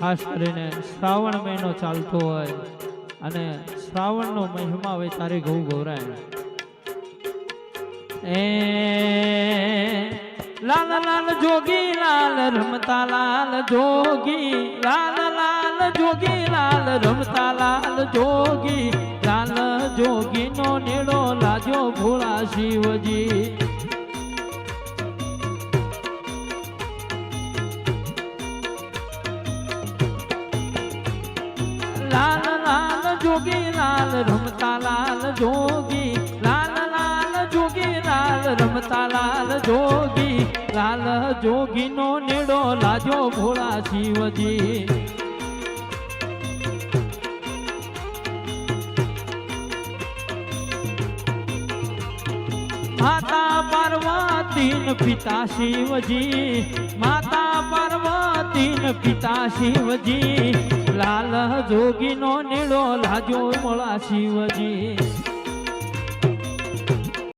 ખાસ કરીને શ્રાવણ મહિનો ચાલતો હોય અને શ્રાવણનો મહિમા હોય તારે ઘઉં ગૌરાય. એ લાલ લાલ જોગી, લાલ રમતા લાલ જોગી, લાલ લાલ જોગી, લાલ રમતા લાલ જોગી લાલ જોગી નો નેડો લાજો ભોળા શિવજી. જોગી લાલ, રમતા લાલ, જોગી. લાલ લાલ, જોગી લાલ, રમતા લાલ, જોગી. લાલ જોગી નો નેડો લાજો ભોળા શિવજી. માતા પાર્વતી પિતા શિવજી. માતા પાર્વતી પિતા શિવજી. લાલ જોગી નો નીડો લાજો મોળા શિવજી.